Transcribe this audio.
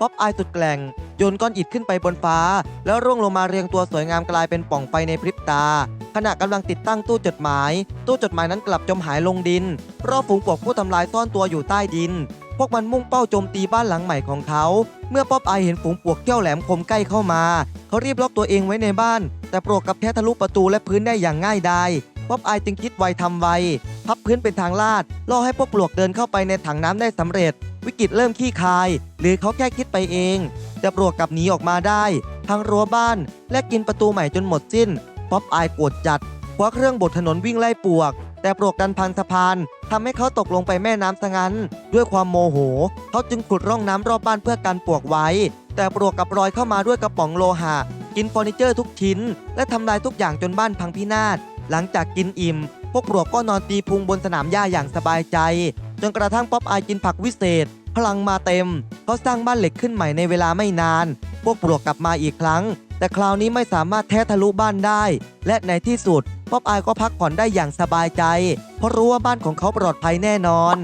ป๊อปอายสุดแกล่งโยนก้อนอิฐขึ้นไปบนฟ้า แล้วร่วงลงมาเรียงตัวสวยงามกลายเป็นป่องไฟในพริบตา ขณะกำลังติดตั้งตู้จดหมาย ตู้จดหมายนั้นกลับจมหายลงดินเพราะฝูงปลวกผู้ทำลายซ่อนตัวอยู่ใต้ดิน พวกมันมุ่งเป้าโจมตีบ้านหลังใหม่ของเขา เมื่อป๊อปอายเห็นฝูงปลวกเขี้ยวแหลมคมใกล้เข้ามา เขารีบล็อกตัวเองไว้ในบ้าน แต่ปลวกกับแทะทะลุประตูและพื้นได้อย่างง่ายดายป๊อปอายจึงคิดไวทำไวพับพื้นเป็นทางลาดล่อให้พวกปลวกเดินเข้าไปในถังน้ำได้สำเร็จ วิกฤตเริ่มขี้คาย หรือเขาแค่คิดไปเอง แต่ปลวกกลับหนีออกมาได้พังรั้วบ้าน และกินประตูใหม่จนหมดสิ้น ป๊อปอายโกรธจัดคว้าเครื่องบดถนนวิ่งไล่ปลวก แต่ปลวกดันพังสะพานทำให้เขาตกลงไปแม่น้ำซะงั้น ด้วยความโมโห เขาจึงขุดร่องน้ำรอบบ้านเพื่อกันปลวกไว้ แต่ปลวกกับลอยเข้ามาด้วยกระป๋องโลหะ กินเฟอร์นิเจอร์ทุกชิ้น และทำลายทุกอย่างจนบ้านพังพินาศหลังจากกินอิ่ม พวกปลวกก็นอนตีพุงบนสนามหญ้าอย่างสบายใจ จนกระทั่งป๊อปอายกินผักวิเศษ พลังมาเต็ม เขาสร้างบ้านเหล็กขึ้นใหม่ในเวลาไม่นาน พวกปลวกกลับมาอีกครั้ง แต่คราวนี้ไม่สามารถแทะทะลุบ้านได้ และในที่สุดป๊อปอายก็พักผ่อนได้อย่างสบายใจ เพราะรู้ว่าบ้านของเขาปลอดภัยแน่นอน